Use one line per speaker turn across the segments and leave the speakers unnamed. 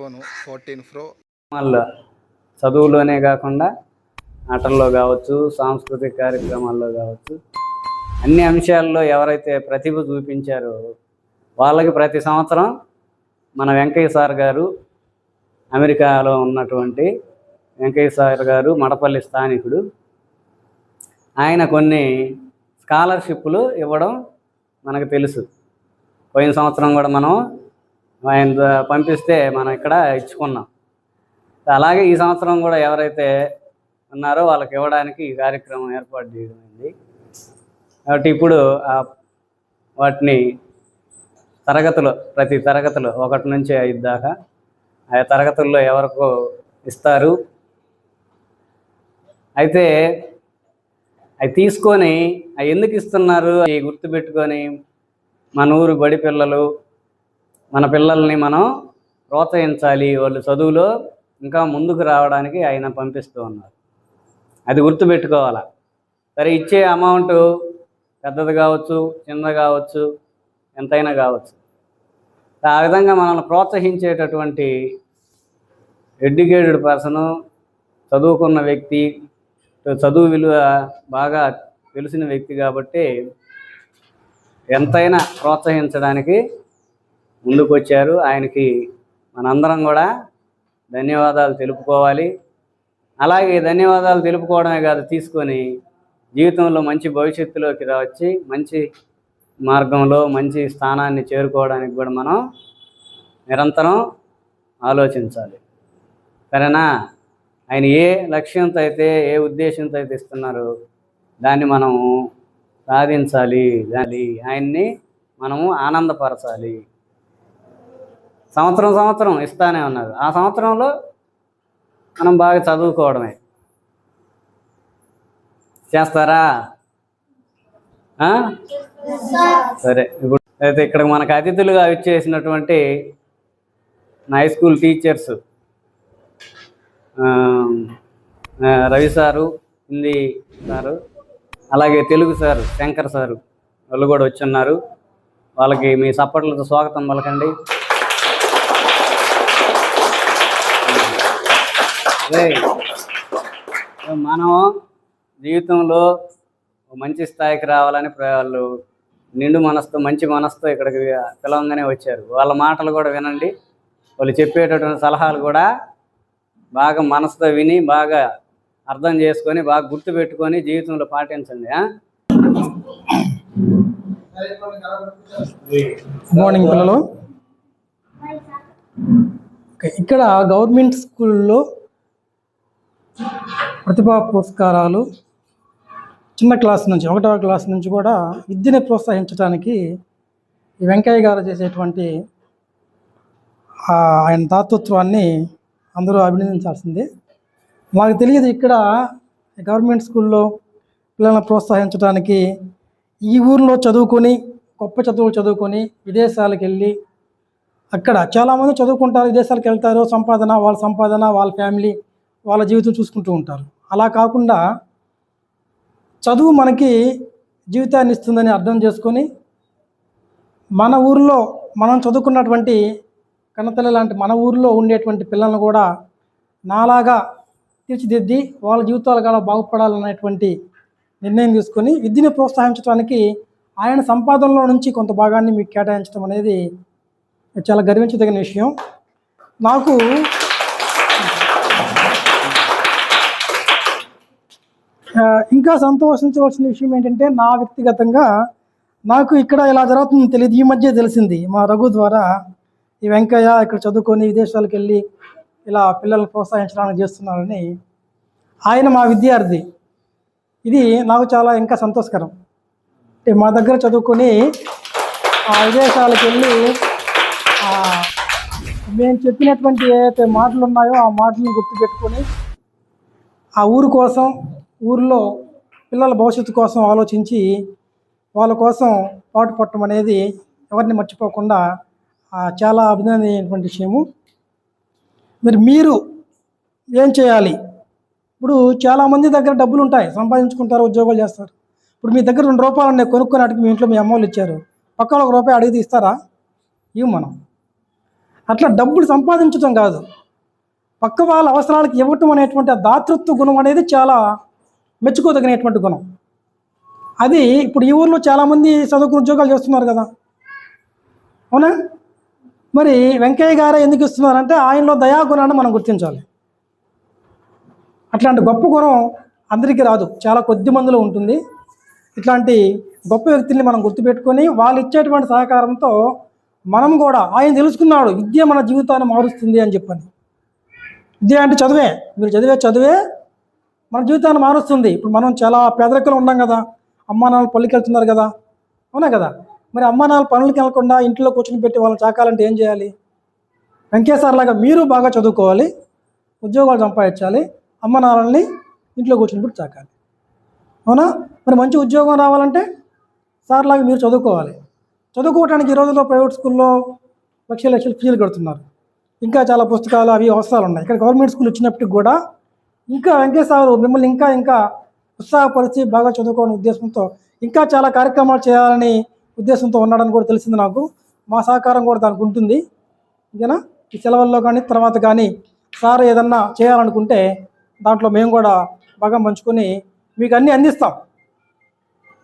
IPhone fourteen pro.
కార్యక్రమాల్లో చదువులోనే కాకుండా ఆటల్లో కావచ్చు సాంస్కృతిక కార్యక్రమాల్లో కావచ్చు అన్ని అంశాల్లో ఎవరైతే ప్రతిభ చూపించారో వాళ్ళకి ప్రతి సంవత్సరం మన వెంకయ్య సార్ గారు అమెరికాలో ఉన్నటువంటి వెంకయ్య సార్ గారు మడపల్లి స్థానికుడు. ఆయన కొన్ని స్కాలర్షిప్లు ఇవ్వడం మనకు తెలుసు. పోయిన సంవత్సరం కూడా మనం ఆయన పంపిస్తే మనం ఇక్కడ ఇచ్చుకున్నాం. అలాగే ఈ సంవత్సరం కూడా ఎవరైతే ఉన్నారో వాళ్ళకి ఇవ్వడానికి ఈ కార్యక్రమం ఏర్పాటు చేయడమైంది కాబట్టి ఇప్పుడు వాటిని తరగతులు ప్రతి తరగతులు ఒకటి నుంచి ఐదు దాకా ఆ తరగతుల్లో ఎవరికో ఇస్తారు. అయితే అవి తీసుకొని అవి ఎందుకు ఇస్తున్నారు? అవి గుర్తుపెట్టుకొని మన ఊరు బడి పిల్లలు మన పిల్లల్ని మనం ప్రోత్సహించాలి. వాళ్ళు చదువులో ఇంకా ముందుకు రావడానికి ఆయన పంపిస్తూ ఉన్నారు. అది గుర్తుపెట్టుకోవాలా? సరే ఇచ్చే అమౌంట్ పెద్దది కావచ్చు చిన్నది కావచ్చు ఎంతైనా కావచ్చు. ఆ విధంగా మనల్ని ప్రోత్సహించేటటువంటి ఎడ్యుకేటెడ్ పర్సను చదువుకున్న వ్యక్తి చదువు విలువ బాగా తెలిసిన వ్యక్తి కాబట్టి ఎంతైనా ప్రోత్సహించడానికి ముందుకు వచ్చారు ఆయనకి మనందరం కూడా ధన్యవాదాలు తెలుపుకోవాలి. అలాగే ధన్యవాదాలు తెలుపుకోవడమే కాదు తీసుకొని జీవితంలో మంచి భవిష్యత్తులోకి వచ్చి మంచి మార్గంలో మంచి స్థానాన్ని చేరుకోవడానికి కూడా మనం నిరంతరం ఆలోచించాలి. సరేనా? ఆయన ఏ లక్ష్యంతో అయితే ఏ ఉద్దేశంతో అయితే ఇస్తున్నారో దాన్ని మనము సాధించాలి. దాన్ని ఆయన్ని మనము ఆనందపరచాలి. సంవత్సరం సంవత్సరం ఇస్తానే ఉన్నారు ఆ సంవత్సరంలో మనం బాగా చదువుకోవడమే. చేస్తారా? సరే ఇప్పుడు అయితే ఇక్కడ మనకు అతిథులుగా ఇచ్చేసినటువంటి నా high school teachers Ravi sir Hindi sir అలాగే తెలుగు సారు శంకర్ సారు వాళ్ళు కూడా వచ్చి ఉన్నారు. వాళ్ళకి మీ సప్పట్లతో స్వాగతం పలకండి. మనం జీవితంలో మంచి స్థాయికి రావాలని వాళ్ళు నిండు మనసుతో మంచి మనసుతో ఇక్కడికి పిలవంగానే వచ్చారు. వాళ్ళ మాటలు కూడా వినండి. వాళ్ళు చెప్పేటటువంటి సలహాలు కూడా బాగా మనసుతో విని బాగా అర్థం చేసుకొని బాగా గుర్తుపెట్టుకొని జీవితంలో పాటించండి
మార్నింగ్ పిల్లలు. ఇక్కడ గవర్నమెంట్ స్కూల్లో ప్రతిభా పురస్కారాలు చిన్న క్లాస్ నుంచి ఒకటవ క్లాస్ నుంచి కూడా విద్యను ప్రోత్సహించడానికి ఈ వెంకయ్య గారు చేసేటువంటి ఆయన దాతృత్వాన్ని అందరూ అభినందించాల్సిందే. మాకు తెలియదు ఇక్కడ గవర్నమెంట్ స్కూల్లో పిల్లలను ప్రోత్సహించడానికి ఈ ఊర్లో చదువుకొని గొప్ప చదువులు చదువుకొని విదేశాలకు వెళ్ళి అక్కడ చాలామంది చదువుకుంటారు విదేశాలకు వెళ్తారు సంపాదన వాళ్ళ సంపాదన వాళ్ళ ఫ్యామిలీ వాళ్ళ జీవితం చూసుకుంటూ ఉంటారు. అలా కాకుండా చదువు మనకి జీవితాన్ని ఇస్తుందని అర్థం చేసుకొని మన ఊరిలో మనం చదువుకున్నటువంటి కన్నతల్లి లాంటి మన ఊరిలో ఉండేటువంటి పిల్లలను కూడా నాలాగా తీర్చిదిద్ది వాళ్ళ జీవితాలు కూడా బాగుపడాలనేటువంటి నిర్ణయం తీసుకొని విద్యను ప్రోత్సహించడానికి ఆయన సంపాదనలో నుంచి కొంత భాగాన్ని మీకు కేటాయించడం అనేది చాలా గర్వించదగిన విషయం. నాకు ఇంకా సంతోషించవలసిన విషయం ఏంటంటే నా వ్యక్తిగతంగా నాకు ఇక్కడ ఇలా జరుగుతుందో తెలియదు. ఈ మధ్య తెలిసింది. మా రఘు ద్వారా ఈ వెంకయ్య ఇక్కడ చదువుకొని విదేశాలకు వెళ్ళి ఇలా పిల్లల్ని ప్రోత్సహించడానికి చేస్తున్నారని ఆయన మా విద్యార్థి. ఇది నాకు చాలా ఇంకా సంతోషకరం. అంటే మా దగ్గర చదువుకొని ఆ విదేశాలకు వెళ్ళి మేము చెప్పినటువంటి ఏవైతే మాటలు ఉన్నాయో ఆ మాటలను గుర్తుపెట్టుకొని ఆ ఊరు కోసం ఊర్లో పిల్లల భవిష్యత్తు కోసం ఆలోచించి వాళ్ళ కోసం పాటు పట్టడం అనేది ఎవరిని మర్చిపోకుండా చాలా అభినందనీయమైనటువంటి విషయము. మరి మీరు ఏం చేయాలి? ఇప్పుడు చాలామంది దగ్గర డబ్బులు ఉంటాయి సంపాదించుకుంటారు ఉద్యోగాలు చేస్తారు. ఇప్పుడు మీ దగ్గర రెండు రూపాయలు ఉన్నాయి కొనుక్కొని మీ ఇంట్లో మీ అమ్మ ఇచ్చారు. పక్కన ఒక రూపాయి అడిగి ఇస్తారా ఇవి మనం.
అట్లా డబ్బులు సంపాదించడం కాదు. పక్క వాళ్ళ అవసరాలకు ఇవ్వటం అనేటువంటి ఆ దాతృత్వ గుణం అనేది చాలా మెచ్చుకోదగినటువంటి గుణం. అది ఇప్పుడు ఈ ఊర్లో చాలామంది చదువుకుని ఉద్యోగాలు చేస్తున్నారు కదా. అవునా? మరి వెంకయ్య గారే ఎందుకు ఇస్తున్నారంటే ఆయనలో దయాగుణాన్ని మనం గుర్తించాలి. అట్లాంటి గొప్ప గుణం అందరికీ రాదు. చాలా కొద్ది మందిలో ఉంటుంది. ఇట్లాంటి గొప్ప వ్యక్తుల్ని మనం గుర్తుపెట్టుకొని వాళ్ళు ఇచ్చేటువంటి సహకారంతో మనం కూడా ఆయన తెలుసుకున్నాడు విద్య మన జీవితాన్ని మారుస్తుంది అని చెప్పని. విద్య అంటే చదువే. మీరు చదివే చదివే మన జీవితాన్ని మారుస్తుంది. ఇప్పుడు మనం చాలా పేదరికంలో ఉన్నాం కదా అమ్మా నాన్న పళ్ళకి వెళ్తున్నారు కదా అవునా కదా? మరి అమ్మా నాన్న పనులకి వెళ్ళకుండా ఇంట్లో కూర్చొని పెట్టి వాళ్ళని చాకాలంటే ఏం చేయాలి? వెంకటేశ్వర లాగా మీరు బాగా చదువుకోవాలి ఉద్యోగాలు సంపాదించాలి అమ్మ నాన్నల్ని ఇంట్లో కూర్చొని పెట్టి చాకాలి. అవునా? మరి మంచి ఉద్యోగం రావాలంటే సార్ లాగా మీరు చదువుకోవాలి. చదువుకోవడానికి ఈ రోజుల్లో ప్రైవేట్ స్కూల్లో లక్షల లక్షలు ఫీజులు కడుతున్నారు. ఇంకా చాలా పుస్తకాలు అవి అవసరాలు ఉన్నాయి. ఇక్కడ గవర్నమెంట్ స్కూల్ వచ్చినప్పటికి కూడా ఇంకా వెంకటేశ్వర మిమ్మల్ని ఇంకా ఇంకా ఉత్సాహపరిచి బాగా చదువుకోవాలనే ఉద్దేశంతో ఇంకా చాలా కార్యక్రమాలు చేయాలని ఉద్దేశంతో ఉన్నాడని కూడా తెలిసింది నాకు. మా సహకారం కూడా దానికి ఉంటుంది. ఓకేనా ఈ సెలవుల్లో కానీ తర్వాత కానీ సార్ ఏదన్నా చేయాలనుకుంటే దాంట్లో మేము కూడా బాగా పంచుకొని మీకు అన్నీ అందిస్తాం.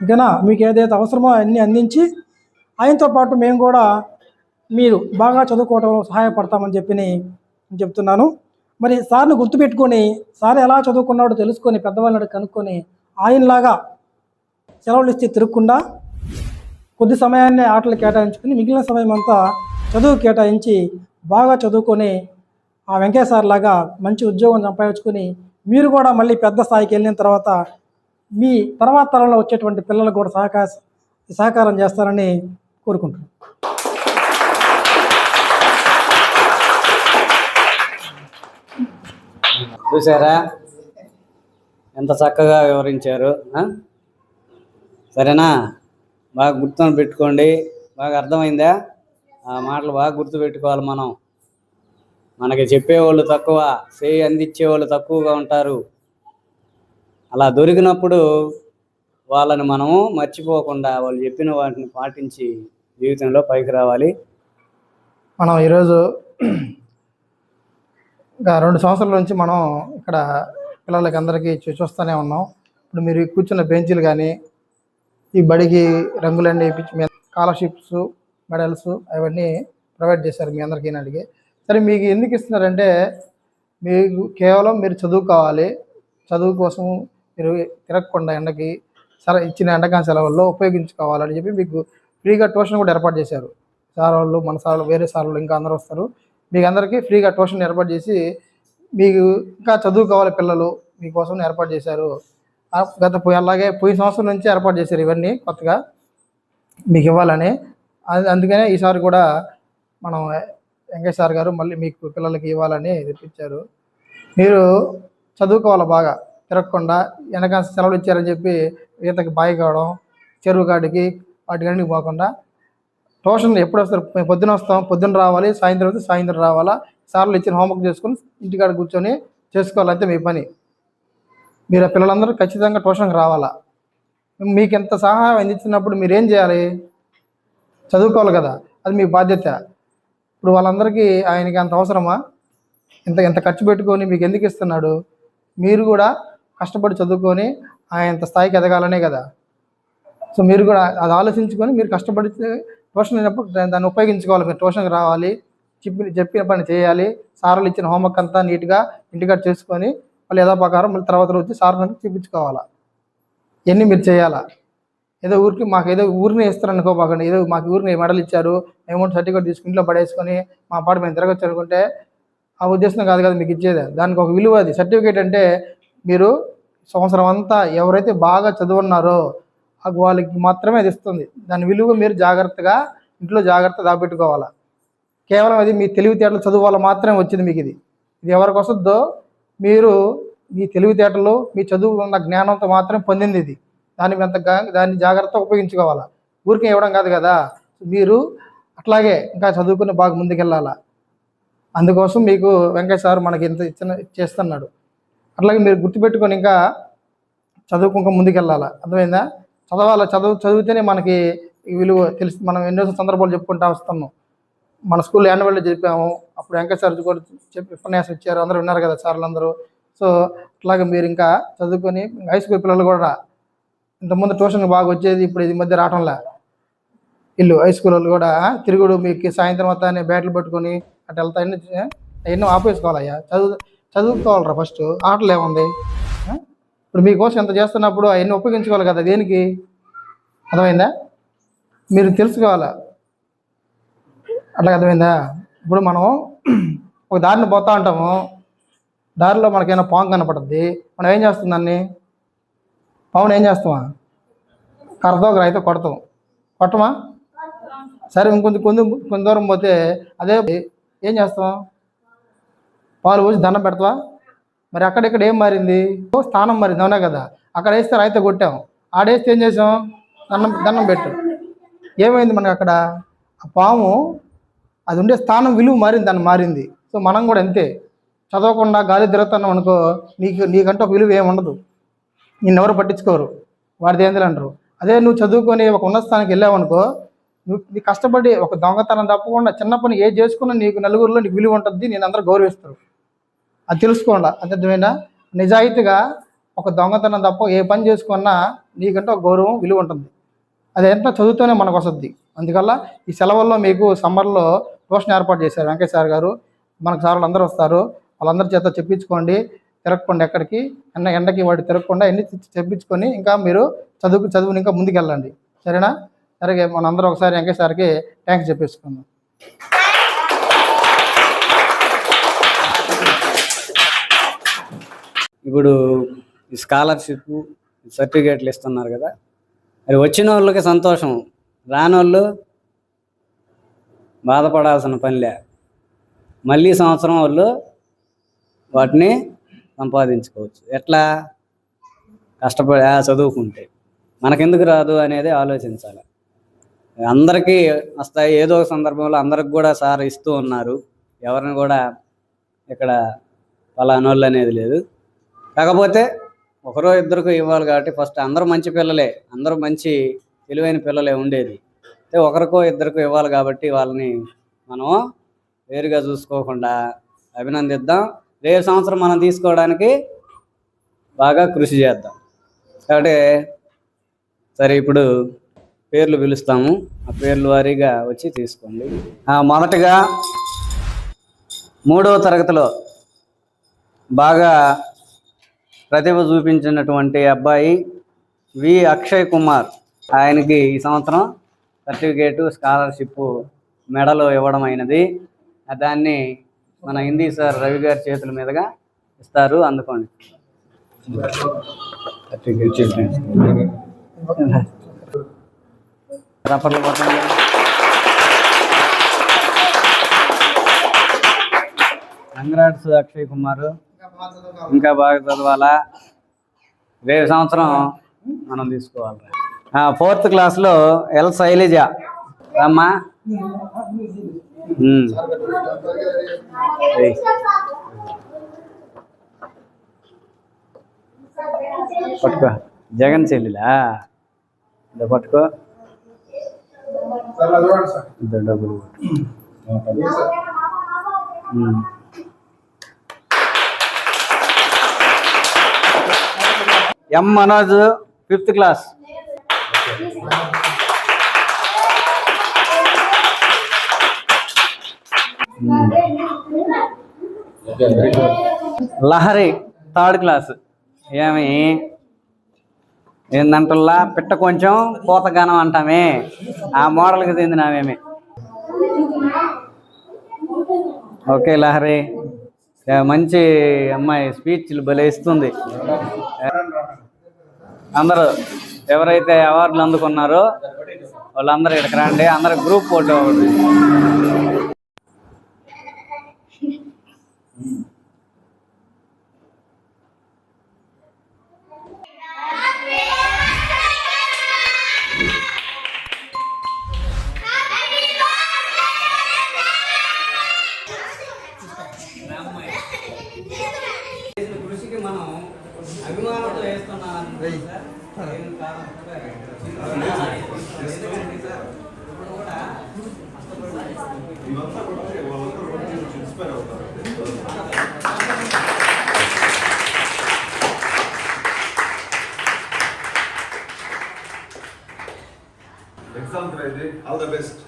ఓకేనా మీకు ఏదైతే అవసరమో అన్నీ అందించి ఆయనతో పాటు మేము కూడా మీరు బాగా చదువుకోవడంలో సహాయపడతామని చెప్పి చెప్తున్నాను. మరి సార్ని గుర్తుపెట్టుకొని సార్ ఎలా చదువుకున్నాడో తెలుసుకొని పెద్దవాళ్ళని కనుక్కొని ఆయనలాగా సెలవులు ఇస్తే తిరగకుండా కొద్ది సమయాన్ని ఆటలు కేటాయించుకుని మిగిలిన సమయం అంతా చదువు కేటాయించి బాగా చదువుకొని ఆ వెంకయ్య సార్ లాగా మంచి ఉద్యోగం సంపాదించుకుని మీరు కూడా మళ్ళీ పెద్ద స్థాయికి వెళ్ళిన తర్వాత మీ తర్వాత తరంలో వచ్చేటువంటి పిల్లలకు కూడా సహకార సహకారం చేస్తారని కోరుకుంటున్నాను.
చూసారా ఎంత చక్కగా వివరించారు సరేనా? బాగా గుర్తుని పెట్టుకోండి. బాగా అర్థమైందా? ఆ మాటలు బాగా గుర్తు పెట్టుకోవాలి మనం. మనకి చెప్పేవాళ్ళు తక్కువ సేయి అందించేవాళ్ళు తక్కువగా ఉంటారు. అలా దొరికినప్పుడు వాళ్ళని మనము మర్చిపోకుండా వాళ్ళు చెప్పిన వాటిని పాటించి జీవితంలో పైకి రావాలి.
మనం ఈరోజు రెండు సంవత్సరాల నుంచి మనం ఇక్కడ పిల్లలకి అందరికీ చూ- చూస్తూనే ఉన్నాం. ఇప్పుడు మీరు కూర్చున్న బెంచీలు కానీ ఈ బడికి రంగులన్నీ వేయించి మీ స్కాలర్షిప్స్ మెడల్స్ అవన్నీ ప్రొవైడ్ చేశారు మీ అందరికీ అడిగి. సరే మీకు ఎందుకు ఇస్తున్నారంటే మీకు కేవలం మీరు చదువుకోవాలి. చదువు కోసం మీరు తిరగకుండా ఎండకి సరే ఇచ్చిన ఎండకాల సెలవుల్లో ఉపయోగించుకోవాలని చెప్పి మీకు ఫ్రీగా ట్యూషన్ కూడా ఏర్పాటు చేశారు. సార్ వాళ్ళు మన సార్ వేరే సార్ వాళ్ళు ఇంకా అందరూ వస్తారు. మీకు అందరికీ ఫ్రీగా ట్యూషన్ ఏర్పాటు చేసి మీకు ఇంకా చదువుకోవాలి పిల్లలు మీకోసం ఏర్పాటు చేశారు. గత పోయి అలాగే పోయిన సంవత్సరం నుంచి ఏర్పాటు చేశారు ఇవన్నీ కొత్తగా మీకు ఇవ్వాలని. అందుకనే ఈసారి కూడా మనం వెంకయ్య సార్ గారు మళ్ళీ మీకు పిల్లలకి ఇవ్వాలని తెప్పించారు. మీరు చదువుకోవాలి బాగా తిరగకుండా వెనక సెలవులు ఇచ్చారని చెప్పి ఈతకి బాయి కావడం చెరువు కాడికి వాటికన్నీ పోకుండా ట్యూషన్ ఎప్పుడు వస్తారు? మేము పొద్దున వస్తాం పొద్దున రావాలి సాయంత్రం వస్తే సాయంత్రం రావాలా? సార్లు ఇచ్చిన హోంవర్క్ చేసుకొని ఇంటికాడ కూర్చొని చేసుకోవాలంతే మీ పని. మీరు ఆ పిల్లలందరూ ఖచ్చితంగా ట్యూషన్కి రావాలా? మీకు ఎంత సహాయం అందించినప్పుడు మీరు ఏం చేయాలి? చదువుకోవాలి కదా అది మీ బాధ్యత. ఇప్పుడు వాళ్ళందరికీ ఆయనకి అంత అవసరమా? ఇంత ఎంత ఖర్చు పెట్టుకొని మీకు ఎందుకు ఇస్తున్నాడు? మీరు కూడా కష్టపడి చదువుకొని ఆయన స్థాయికి ఎదగాలనే కదా. సో మీరు కూడా అది ఆలోచించుకొని మీరు కష్టపడి ట్యూషన్ అయినప్పుడు దాన్ని ఉపయోగించుకోవాలి. మీరు ట్యూషన్కి రావాలి. చెప్పి చెప్పిన పని చేయాలి. సార్లు ఇచ్చిన హోంవర్క్ అంతా నీట్గా ఇంటికాడ చేసుకొని మళ్ళీ యథాప్రకారం మళ్ళీ తర్వాత రోజు సార్ నాకు చూపించుకోవాలా? ఇవన్నీ మీరు చేయాలా? ఏదో ఊరికి మాకు ఏదో ఊరిని ఇస్తారు అనుకోబాకండి ఏదో మాకు ఊరిని మెడల్ ఇచ్చారు. అమౌంట్ సర్టిఫికేట్ తీసుకుని ఇంట్లో పడేసుకొని మా పాట మేము తిరగచ్చు అనుకుంటే ఆ ఉద్దేశం కాదు కదా మీకు ఇచ్చేది. దానికి ఒక విలువ అది. సర్టిఫికేట్ అంటే మీరు సంవత్సరం అంతా ఎవరైతే బాగా చదువున్నారో వాళ్ళకి మాత్రమే అది ఇస్తుంది. దాని విలువ మీరు జాగ్రత్తగా ఇంట్లో జాగ్రత్త దాపెట్టుకోవాలా. కేవలం అది మీ తెలివితేటలు చదువు వల్ల మాత్రమే వచ్చింది మీకు ఇది. ఇది ఎవరికి వస్తుందో మీరు మీ తెలివితేటలు మీ చదువు ఉన్న జ్ఞానంతో మాత్రమే పొందింది ఇది. దాన్ని అంత దాన్ని జాగ్రత్తగా ఉపయోగించుకోవాలా. ఊరికే ఇవ్వడం కాదు కదా. మీరు అట్లాగే ఇంకా చదువుకుని బాగా ముందుకెళ్ళాలా. అందుకోసం మీకు వెంకయ్య సార్ మనకి ఇంత ఇచ్చిన చేస్తున్నాడు. అట్లాగే మీరు గుర్తుపెట్టుకొని ఇంకా చదువుకుంటూ ముందుకెళ్ళాలా. అర్థమైందా? చదవాలి చదువు చదివితేనే మనకి విలువ తెలిసి మనం ఎన్నో సందర్భాలు చెప్పుకుంటా వస్తున్నాం మన స్కూల్ యాన్యువల్ జరిపాము. చెప్పాము అప్పుడు వెంకట సార్ కూడా చెప్పి ఉపన్యాసం ఇచ్చారు. అందరూ విన్నారు కదా సార్లు అందరూ సో అట్లాగే మీరు ఇంకా చదువుకొని హై స్కూల్ పిల్లలు కూడా ఇంతకుముందు ట్యూషన్ బాగా వచ్చేది ఇప్పుడు ఇది మధ్య రావటంలా. ఇల్లు హై స్కూల్ వాళ్ళు కూడా తిరుగుడు మీకు సాయంత్రం వస్తానే బ్యాట్లు పట్టుకొని అటు వెళ్తా ఎన్నో ఆపేసుకోవాలయ్యా. చదువు చదువుకోవాలరా ఫస్ట్ ఆటలు ఏముంది? ఇప్పుడు మీకోసం ఎంత చేస్తున్నప్పుడు అవన్నీ ఉపయోగించుకోవాలి కదా దేనికి? అర్థమైందా? మీరు తెలుసుకోవాలా? అట్లా అర్థమైందా? ఇప్పుడు మనం ఒక దారిని పోతా ఉంటాము దారిలో మనకైనా పాము కనపడుద్ది మనం ఏం చేస్తాం దాన్ని? పాముని ఏం చేస్తామా? కర్రతో ఒక కొడతాం. కొట్టమా? సరే ఇంకొంచెం కొంచెం కొంచెం దూరం పోతే అదే ఏం చేస్తాం? పాలు పోసి దండం పెడతావా? మరి అక్కడెక్కడ ఏం మారింది? ఓ స్థానం మారింది అవునా కదా? అక్కడ వేస్తే రైతే కొట్టాం. ఆడేస్తే ఏం చేసాం? దండం దండం పెట్టు. ఏమైంది మనకు అక్కడ? ఆ పాము అది ఉండే స్థానం విలువ మారింది దాన్ని మారింది. సో మనం కూడా అంతే. చదవకుండా గాలి తిరుగుతున్నాం అనుకో నీకు నీకంటే ఒక విలువ ఏమి ఉండదు. నిన్ను ఎవరు పట్టించుకోరు. వాడిది ఏంది అంటారు. అదే నువ్వు చదువుకొని ఒక ఉన్నత స్థానానికి వెళ్ళావు అనుకో నువ్వు కష్టపడి ఒక దొంగతనం తప్పకుండా చిన్న పని ఏ చేసుకున్నా నీకు నలుగురిలో నీకు విలువ ఉంటుంది నేను అందరూ గౌరవిస్తారు. అది తెలుసుకోండి. అర్థమైనా నిజాయితీగా ఒక దొంగతనం తప్ప ఏ పని చేసుకున్నా నీకంటే ఒక గౌరవం విలువ ఉంటుంది. అది ఎంత చదువుతూనే మనకు వస్తుంది. అందువల్ల ఈ సెలవుల్లో మీకు సమ్మర్లో ట్యూషన్ ఏర్పాటు చేశారు వెంకయ్య సార్ గారు. మనకు సార్లు అందరూ వస్తారు. వాళ్ళందరి చేత చెప్పించుకోండి. తిరగకుండా ఎక్కడికి ఎండ ఎండకి వాటి తిరగకుండా ఎన్ని చెప్పించుకొని ఇంకా మీరు చదువుకు చదువుని ఇంకా ముందుకెళ్ళండి. సరేనా? సరే మనందరం ఒకసారి వెంకయ్య సార్కి థ్యాంక్స్ చెప్పేసుకుందాం.
ఇప్పుడు ఈ స్కాలర్షిప్ సర్టిఫికేట్లు ఇస్తున్నారు కదా. అది వచ్చిన వాళ్ళకి సంతోషం. రాని వాళ్ళు బాధపడాల్సిన పనిలే. మళ్ళీ సంవత్సరం వాళ్ళు వాటిని సంపాదించుకోవచ్చు. ఎట్లా? కష్టపడి ఆ, చదువుకుంటే. మనకెందుకు రాదు అనేది ఆలోచించాలి. అందరికీ వస్తాయి. ఏదో ఒక సందర్భంలో అందరికి కూడా సార్ ఇస్తూ ఉన్నారు. ఎవరిని కూడా ఇక్కడ పలానోళ్ళు అనేది లేదు. కాకపోతే ఒకరో ఇద్దరికి ఇవ్వాలి కాబట్టి ఫస్ట్ అందరూ మంచి పిల్లలే అందరూ మంచి తెలివైన పిల్లలే ఉండేది. అయితే ఒకరికో ఇద్దరికో ఇవ్వాలి కాబట్టి వాళ్ళని మనం వేరుగా చూసుకోకుండా అభినందిద్దాం. రేపు సంవత్సరం మనం తీసుకోవడానికి బాగా కృషి చేద్దాం. కాబట్టి సరే ఇప్పుడు పేర్లు పిలుస్తాము. ఆ పేర్లు వారీగా వచ్చి తీసుకోండి. ఆ, మొదటగా మూడవ తరగతిలో బాగా ప్రతిభ చూపించినటువంటి అబ్బాయి వి అక్షయ్ కుమార్. ఆయనకి ఈ సంవత్సరం సర్టిఫికేటు స్కాలర్షిప్ మెడలో ఇవ్వడం అయినది. దాన్ని మన హిందీ సార్ రవి గారి చేతుల మీదుగా ఇస్తారు. అందుకోండి. కంగ్రాట్స్ అక్షయ్ కుమార్. ఇంకా బాగా చదవాలా? రేపు సంవత్సరం మనం తీసుకోవాలి ఫోర్త్ క్లాస్లో ఎల్ శైలజ. అమ్మా. పట్టుకో. జగన్ చెల్లిలా? ఇదో పట్టుకో. డబ్బులు కొట్టు. ఉమ్. M Manoj fifth class. Lahari third class. ఏమి? ఏందంటల్లా? పిట్ట కొంచెం పూతగానం అంటామే. ఆ మోడల్కి చెందినామేమి ఓకే లహరి. మంచి అమ్మాయి స్పీచ్లు భలే ఇస్తుంది. అందరూ ఎవరైతే అవార్డులు అందుకున్నారో వాళ్ళందరూ ఇక్కడికి రండి. అందరూ group photo exam ready all the best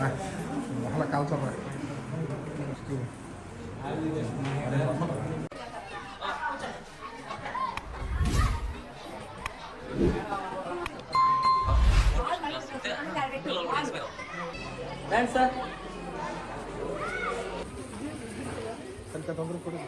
అలా కాల్చరా
రండి సార్
తొందర కూడా